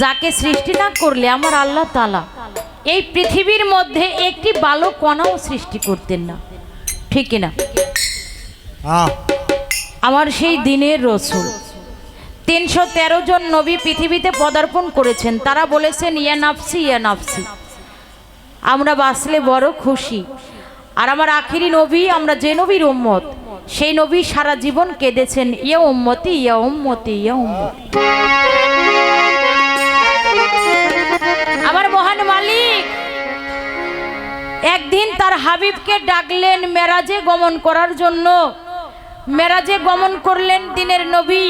যাকে সৃষ্টি না করলে আমার আল্লাহ তালা এই পৃথিবীর মধ্যে একটি বালক কণাও সৃষ্টি করতেন না। ঠিক না হ্যাঁ। আমার সেই দিনের রসুল। তিনশো তেরো জন নবী পৃথিবীতে পদার্পণ করেছেন। তারা বলেছেন ইয়া নাফসি ইয়া নাফসি। আমরা বাঁচলে বড় খুশি। আর আমার আখিরি নবী আমরা যে নবীর উম্মত সেই নবী সারা জীবন কেঁদেছেন ইয়া উম্মতি ইয়া উম্মতি ইয়া উম্মতি। মালিক। একদিন তার হাবিবকে ডাকলেন মেরাজে গমন করার জন্য। মেরাজে গমন করলেন দিনের নবী।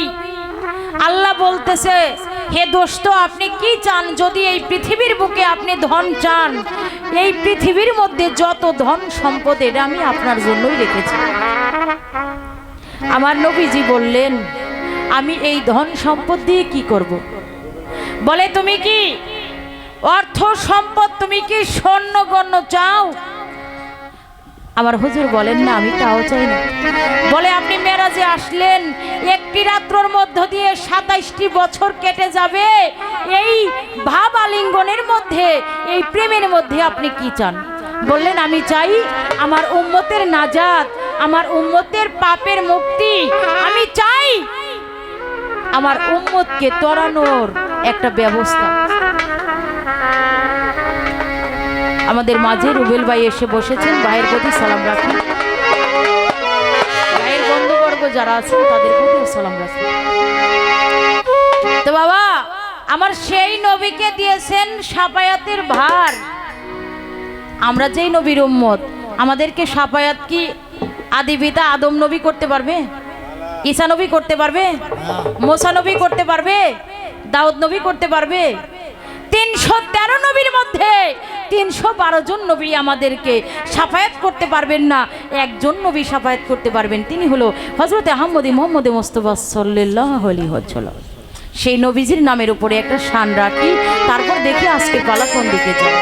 আল্লাহ বলতেছে, হে দোস্ত, আপনি কি চান যদি এই পৃথিবীর বুকে আপনি ধন চান? এই পৃথিবীর মধ্যে যত ধন সম্পদ, এটা আমি আপনার জন্যই রেখেছি। আমার নবীজি বললেন, আমি এই ধন সম্পদ দিয়ে কি করব। বলে, তুমি কি অর্থ সম্পদ তুমি কি স্বর্ণ গণ্য চাও? আমার হুজুর বলেন না, আমি তাও চাই না। বলে, আপনি মেরাজে আসলেন, একটি রাত্রর মধ্য দিয়ে সাতাইশটি বছর কেটে যাবে। এই ভাব আলিঙ্গনের মধ্যে, এই প্রেমের মধ্যে আপনি কি চান? বললেন, আমি চাই আমার উম্মতের নাজাত, আমার উম্মতের পাপের মুক্তি। আমি চাই আমার উম্মতকে তরানোর একটা ব্যবস্থা। আমাদের মাঝে রুবেল ভাই এসে বসেছেন। ভাইয়ের প্রতি সালাম রাখি। ভাইয়ের বন্ধুবর্গ যারা আছেন, তাদের প্রতিও সালাম রাখি। তো বাবা, আমার সেই নবীকে দিয়েছেন সাপায়াতের ভার। আমরা যেই নবীর উম্মত, আমাদেরকে সাপায়াত কি আদি পিতা আদম নবী করতে পারবে? ঈসা নবী করতে পারবে? মোসা নবী করতে পারবে? দাউদ নবী করতে পারবে? তিনশো তেরো নবীর মধ্যে তিনশো বারো জন নবী আমাদেরকে সাফায়াত করতে পারবেন না। একজন নবী সাফায়াত করতে পারবেন, তিনি হলো হজরত আহমদি মোহাম্মদ মোস্তফা সাল্লাহ আলী সেই নবীজির নামের উপরে একটা শান রাখি, তারপর দেখি আজকে পালা কোন দিকে যায়।